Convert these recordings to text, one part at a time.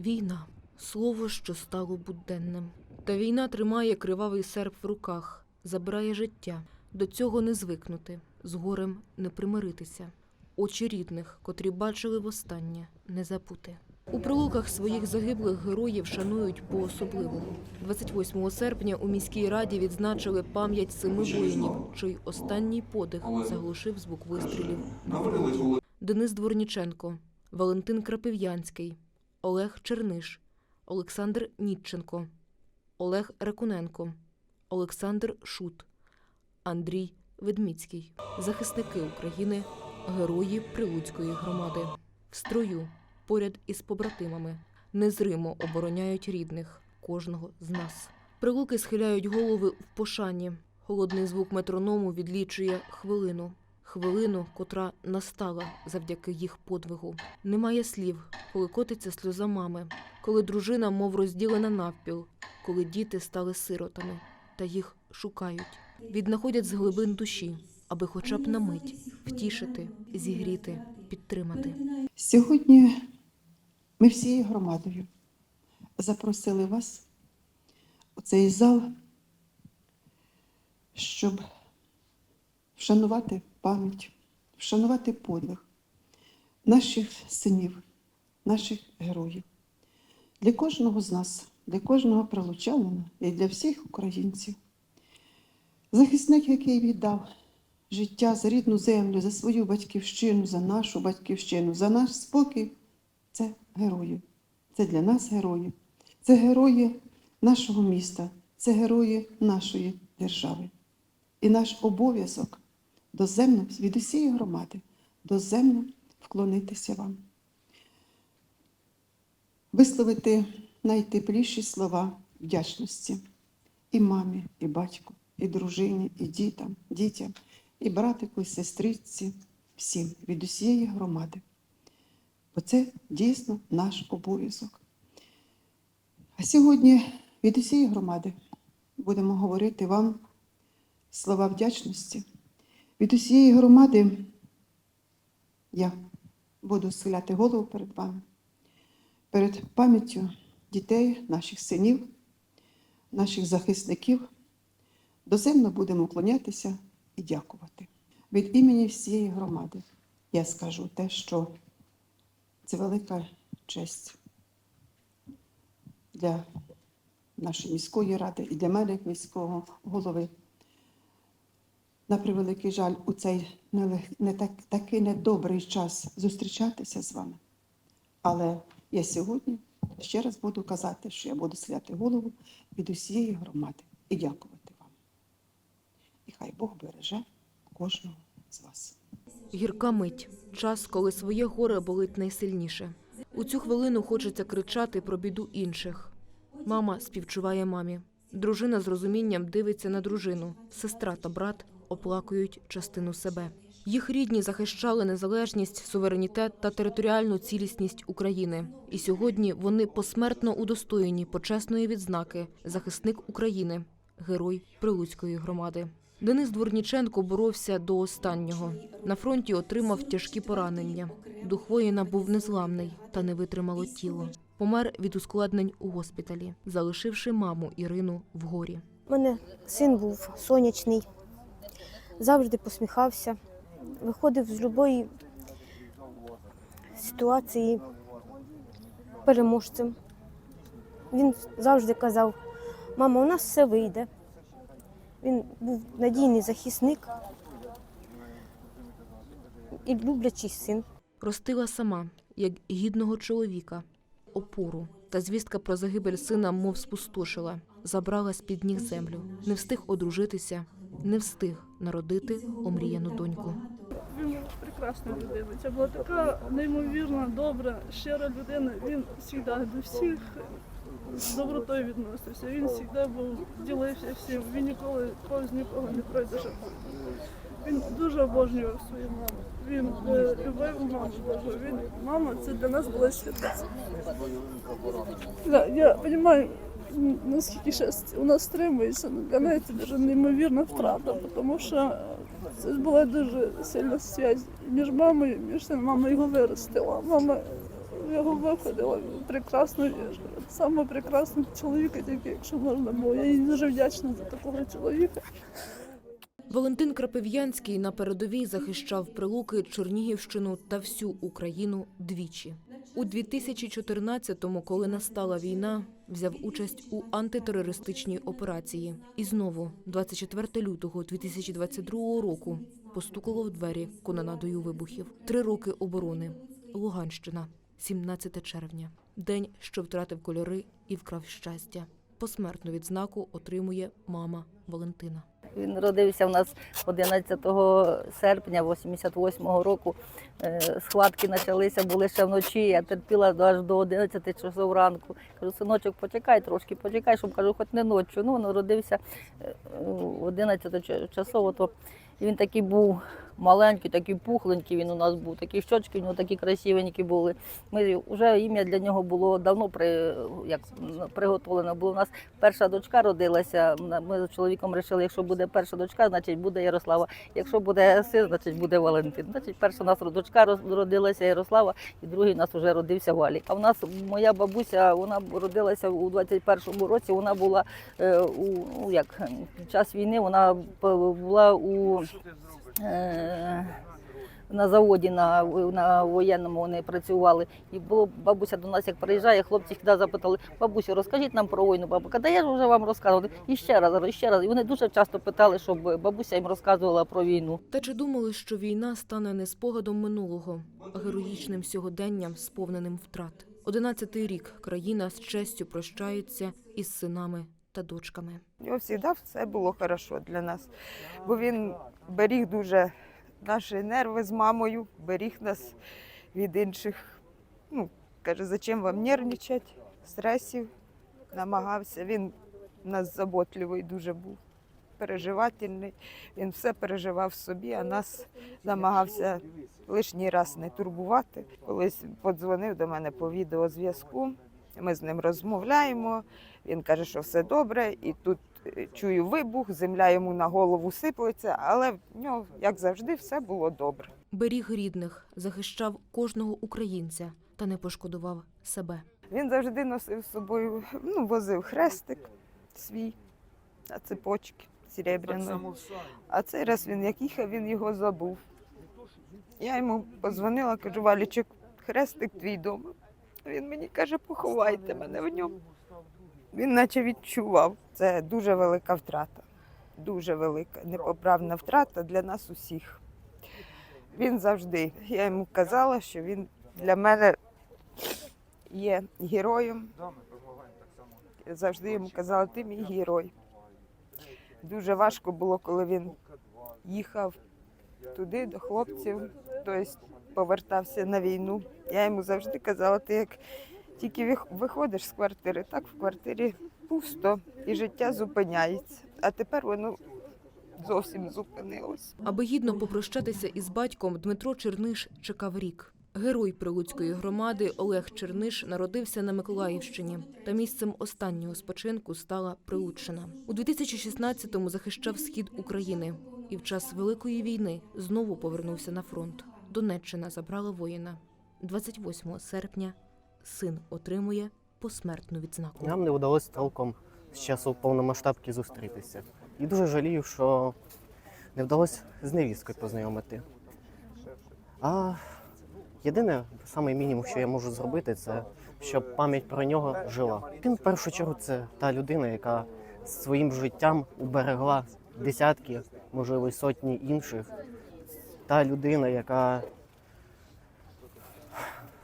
Війна слово, що стало буденним. Та війна тримає кривавий серп в руках, забирає життя. До цього не звикнути, з горем не примиритися. Очі рідних, котрі бачили востаннє, не забути. У прилуках своїх загиблих героїв шанують по-особливому. 28 серпня у міській раді відзначили пам'ять семи воїнів, чий останній подих заглушив звук вистрілів. Денис Дворніченко, Валентин Крапив'янський, Олег Черниш, Олександр Нітченко, Олег Ракуненко, Олександр Шут, Андрій Ведміцький, захисники України, герої Прилуцької громади. В строю поряд із побратимами незримо обороняють рідних кожного з нас. Прилуки схиляють голови в пошані. Холодний звук метроному відлічує хвилину. Хвилину, котра настала завдяки їх подвигу. Немає слів, коли котиться сльоза мами, коли дружина, мов розділена навпіл, коли діти стали сиротами та їх шукають, віднаходять з глибин душі, аби хоча б на мить втішити, зігріти, підтримати. Сьогодні ми всією громадою запросили вас у цей зал, щоб вшанувати пам'ять, вшанувати подвиг наших синів, наших героїв. Для кожного з нас, для кожного прилучанина і для всіх українців. Захисник, який віддав життя за рідну землю, за свою батьківщину, за нашу батьківщину, за наш спокій це герої. Це для нас герої. Це герої нашого міста, це герої нашої держави. І наш обов'язок доземно від усієї громади доземно вклонитися вам, висловити найтепліші слова вдячності і мамі, і батьку, і дружині, і дітям, дітям, і братику, і сестриці, всім від усієї громади. Бо це дійсно наш обов'язок. А сьогодні від усієї громади будемо говорити вам слова вдячності. Від усієї громади я буду схиляти голову перед вами, перед пам'яттю дітей, наших синів, наших захисників. Доземно будемо уклонятися і дякувати. Від імені всієї громади я скажу те, що це велика честь для нашої міської ради і для мене, як міського голови. На превеликий жаль, у цей не так, такий недобрий час зустрічатися з вами. Але я сьогодні ще раз буду казати, що я буду сляти голову від усієї громади і дякувати вам. І хай Бог береже кожного з вас. Гірка мить час, коли своє горе болить найсильніше. У цю хвилину хочеться кричати про біду інших. Мама співчуває мамі. Дружина з розумінням дивиться на дружину. Сестра та брат оплакують частину себе. Їх рідні захищали незалежність, суверенітет та територіальну цілісність України. І сьогодні вони посмертно удостоєні почесної відзнаки захисник України, герой Прилуцької громади. Денис Дворніченко боровся до останнього. На фронті отримав тяжкі поранення. Дух воїна був незламний та не витримало тіло. Помер від ускладнень у госпіталі, залишивши маму Ірину в горі. У мене син був сонячний, завжди посміхався, виходив з будь-якої ситуації переможцем. Він завжди казав, мама, у нас все вийде. Він був надійний захисник і люблячий син. Ростила сама, як гідного чоловіка, опору. Та звістка про загибель сина мов спустошила, забрала з-під ніг землю. Не встиг одружитися, не встиг народити омріяну доньку. Він прекрасна людина. Це була така неймовірна, добра, щира людина. Він завжди до всіх з добротою відносився. Він завжди був ділився всім. Він ніколи повз нікого не пройде. Він дуже обожнював свою маму. Він е, любив маму дуже. Він мама це для нас була святиця. Да, я розумію, наскільки зараз у нас стримується, але для це дуже неймовірна втрата, тому що це була дуже сильна зв'язь між мамою, між сином. Мама його виростила. Мама його виходила. Прекрасно. Саме прекрасний чоловік, тільки якщо можна було. Я їй дуже вдячна за такого чоловіка. Валентин Крапив'янський на передовій захищав Прилуки, Чернігівщину та всю Україну двічі. У 2014-му, коли настала війна, взяв участь у антитерористичній операції. І знову, 24 лютого 2022 року, постукало в двері кононадою вибухів. Три роки оборони. Луганщина, 17 червня. День, що втратив кольори і вкрав щастя. Посмертну відзнаку отримує мама Валентина. Він народився в нас 11 серпня 88-го року. Е, Схватки почалися, були ще вночі. Я терпіла аж до 11 часов ранку. Кажу, синочок, почекай трошки, почекай, щоб кажу, хоч не ночі. Ну, народився е, в 11 часов. То він такий був маленький, такий пухленький. Він у нас був, такі щочки в нього такі красивенькі були. Ми вже ім'я для нього було давно при, як, приготовлено. Було у нас перша дочка родилася. Ми з чоловіком вирішили, якщо буде перша дочка, значить буде Ярослава. Якщо буде син, значить буде Валентин. Значить, перша у нас дочка родилася Ярослава, і другий у нас вже родився Валік. А в нас моя бабуся, вона родилася у 21-му році. Вона була е, у ну, як під час війни, вона була у на заводі на, на воєнному вони працювали. І було бабуся до нас, як приїжджає, хлопці завжди запитали, бабусю, розкажіть нам про війну. Бабука, да я ж вже вам розказувала. І ще раз, і ще раз. І вони дуже часто питали, щоб бабуся їм розказувала про війну. Та чи думали, що війна стане не спогадом минулого, а героїчним сьогоденням, сповненим втрат? Одинадцятий рік країна з честю прощається із синами та дочками. У нього завжди все було хорошо для нас, бо він беріг дуже наші нерви з мамою, беріг нас від інших. Ну, каже, зачем вам нервничати, стресів, намагався. Він нас заботливий дуже був, переживательний. Він все переживав собі, а нас намагався лишній раз не турбувати. Колись подзвонив до мене по відеозв'язку. Ми з ним розмовляємо. Він каже, що все добре, і тут чую вибух, земля йому на голову сиплеться, але в нього, як завжди, все було добре. Беріг рідних, захищав кожного українця та не пошкодував себе. Він завжди носив з собою, ну, возив хрестик свій на цепочки серебряної. А цей раз він як їхав, він його забув. Я йому позвонила, кажу, Валічик, хрестик твій дома. Він мені каже, поховайте мене в ньому. Він наче відчував. Це дуже велика втрата. Дуже велика, непоправна втрата для нас усіх. Він завжди, я йому казала, що він для мене є героєм. Я завжди йому казала, ти мій герой. Дуже важко було, коли він їхав туди до хлопців, тобто повертався на війну. Я йому завжди казала, ти як тільки вих- виходиш з квартири, так в квартирі пусто і життя зупиняється. А тепер воно зовсім зупинилось. Аби гідно попрощатися із батьком, Дмитро Черниш чекав рік. Герой Прилуцької громади Олег Черниш народився на Миколаївщині, та місцем останнього спочинку стала Прилуччина. У 2016-му захищав схід України і в час Великої війни знову повернувся на фронт. Донеччина забрала воїна. 28 серпня син отримує посмертну відзнаку. Нам не вдалося толком з часу повномасштабки зустрітися. І дуже жалію, що не вдалося з невісткою познайомити. А єдине, саме мінімум, що я можу зробити, це щоб пам'ять про нього жила. Він в першу чергу це та людина, яка своїм життям уберегла десятки, можливо, сотні інших. Та людина, яка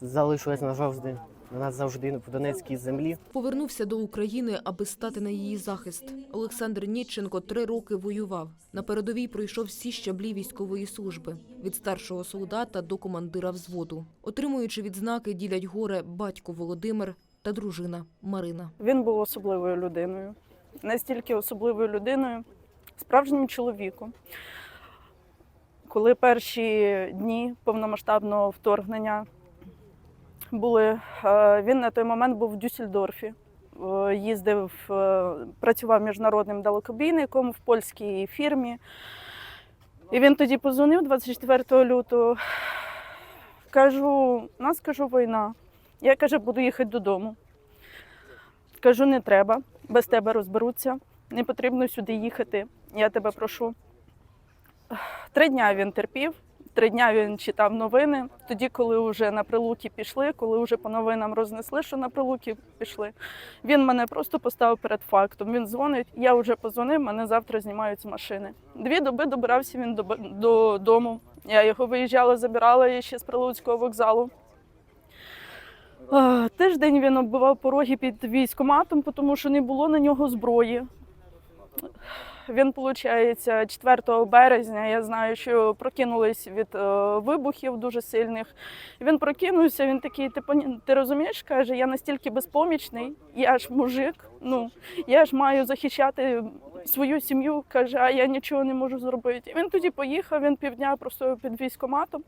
залишилась назавжди, назавжди в Донецькій землі. Повернувся до України, аби стати на її захист. Олександр Ніченко три роки воював. На передовій пройшов всі щаблі військової служби від старшого солдата до командира взводу. Отримуючи відзнаки, ділять горе батько Володимир та дружина Марина. Він був особливою людиною. Настільки особливою людиною, справжнім чоловіком. Коли перші дні повномасштабного вторгнення були, е, він на той момент був в Дюссельдорфі. Е, Їздив, е, працював міжнародним далекобійником в польській фірмі. І він тоді позвонив 24 лютого. Кажу, нас кажу, війна. Я каже, буду їхати додому. Кажу, не треба, без тебе розберуться, не потрібно сюди їхати. Я тебе прошу. Три дня він терпів, три дня він читав новини. Тоді, коли вже на прилуки пішли, коли вже по новинам рознесли, що на прилуки пішли, він мене просто поставив перед фактом. Він дзвонить, я вже позвонив, мене завтра знімають з машини. Дві доби добирався він до, додому. Я його виїжджала, забирала ще з Прилуцького вокзалу. Тиждень він оббивав пороги під військоматом, тому що не було на нього зброї. Він, виходить, 4 березня, я знаю, що прокинулись від е, вибухів дуже сильних. Він прокинувся, він такий, ти, ти розумієш, каже, я настільки безпомічний, я ж мужик, ну, я ж маю захищати свою сім'ю, каже, а я нічого не можу зробити. Він тоді поїхав, він півдня простояв під військоматом,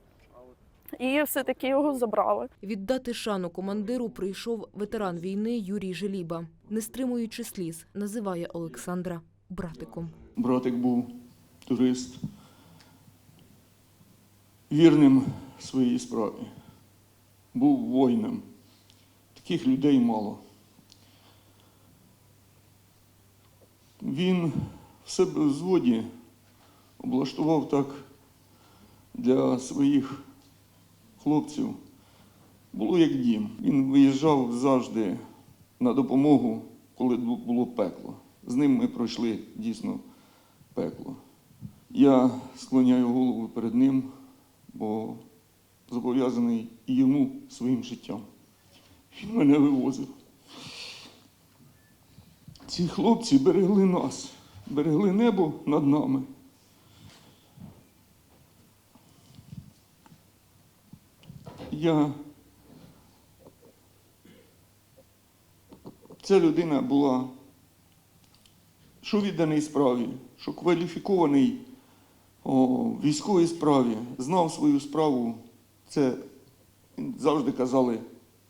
і все-таки його забрали. Віддати шану командиру прийшов ветеран війни Юрій Желіба. Не стримуючи сліз, називає Олександра братиком. Братик був турист, вірним своїй справі, був воїном. Таких людей мало. Він в себе в зводі облаштував так для своїх хлопців. Було як дім. Він виїжджав завжди на допомогу, коли було пекло. З ним ми пройшли дійсно пекло. Я склоняю голову перед ним, бо зобов'язаний йому своїм життям. Він мене вивозив. Ці хлопці берегли нас, берегли небо над нами. Я Ця людина була що відданий справі, що кваліфікований о, військовій справі, знав свою справу, це завжди казали,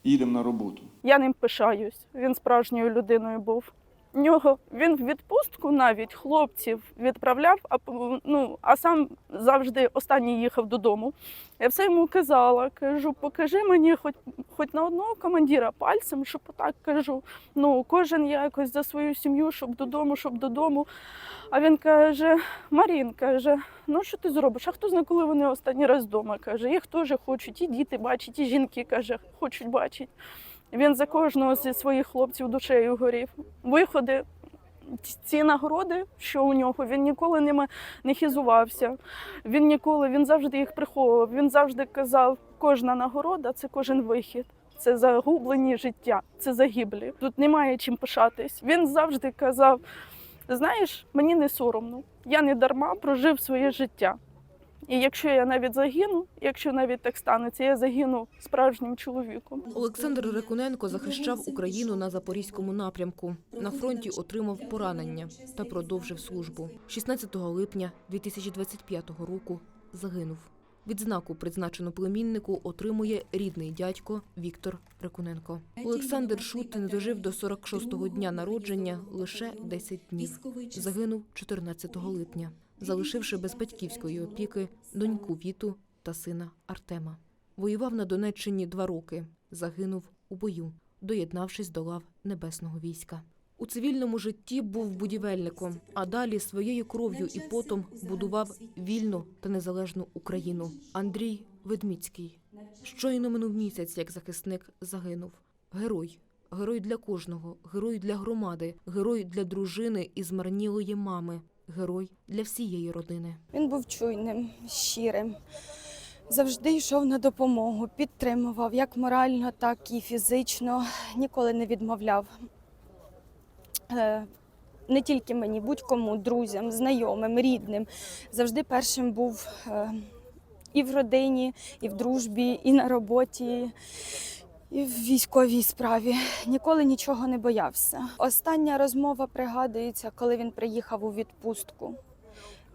їдемо на роботу. Я ним пишаюсь. Він справжньою людиною був. Нього він в відпустку навіть хлопців відправляв, а ну а сам завжди останній їхав додому. Я все йому казала, кажу, покажи мені хоч хоч на одного командира пальцем, щоб отак кажу. Ну, кожен якось за свою сім'ю, щоб додому, щоб додому. А він каже: Марін каже, ну що ти зробиш? А хто знає, коли вони останній раз вдома? каже, їх теж хочуть, і діти бачать, і жінки каже, хочуть бачити. Він за кожного зі своїх хлопців душею горів. Виходи, ці- нагороди, що у нього, він ніколи ними не хизувався. Він ніколи, він завжди їх приховував. Він завжди казав, кожна нагорода це кожен вихід. Це загублені життя, це загиблі. Тут немає чим пишатись. Він завжди казав: знаєш, мені не соромно, я не дарма прожив своє життя. І якщо я навіть загину, якщо навіть так станеться, я загину справжнім чоловіком. Олександр Рекуненко захищав Україну на запорізькому напрямку. На фронті отримав поранення та продовжив службу. 16 липня 2025 року загинув. Відзнаку, призначену племіннику, отримує рідний дядько Віктор Рекуненко. Олександр Шут не дожив до 46-го дня народження лише 10 днів. Загинув 14 липня, залишивши без батьківської опіки доньку Віту та сина Артема. Воював на Донеччині два роки. Загинув у бою, доєднавшись до лав небесного війська. У цивільному житті був будівельником, а далі своєю кров'ю і потом будував вільну та незалежну Україну. Андрій Ведміцький. Щойно минув місяць, як захисник загинув. Герой. Герой для кожного, герой для громади, герой для дружини і змарнілої мами, герой для всієї родини. Він був чуйним, щирим. Завжди йшов на допомогу, підтримував як морально, так і фізично. Ніколи не відмовляв. Е, Не тільки мені, будь-кому, друзям, знайомим, рідним. Завжди першим був е, і в родині, і в дружбі, і на роботі, і в військовій справі. Ніколи нічого не боявся. Остання розмова пригадується, коли він приїхав у відпустку.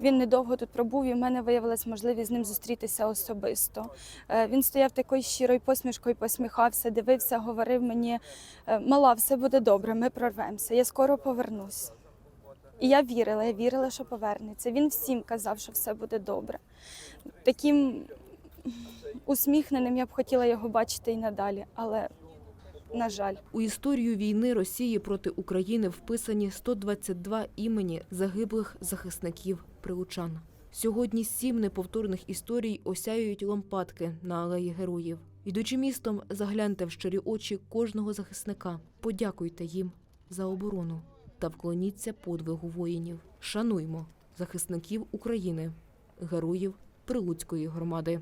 Він недовго тут пробув, і в мене виявилась можливість з ним зустрітися особисто. Е, Він стояв такою щирою посмішкою, посміхався, дивився, говорив мені: «Е, мала, все буде добре, ми прорвемося, я скоро повернусь. І я вірила, я вірила, що повернеться. Він всім казав, що все буде добре. Таким усміхненим я б хотіла його бачити і надалі, але на жаль. У історію війни Росії проти України вписані 122 імені загиблих захисників прилучан. Сьогодні сім неповторних історій осяюють лампадки на алеї героїв. Ідучи містом, загляньте в щирі очі кожного захисника. Подякуйте їм за оборону та вклоніться подвигу воїнів. Шануймо захисників України, героїв Прилуцької громади.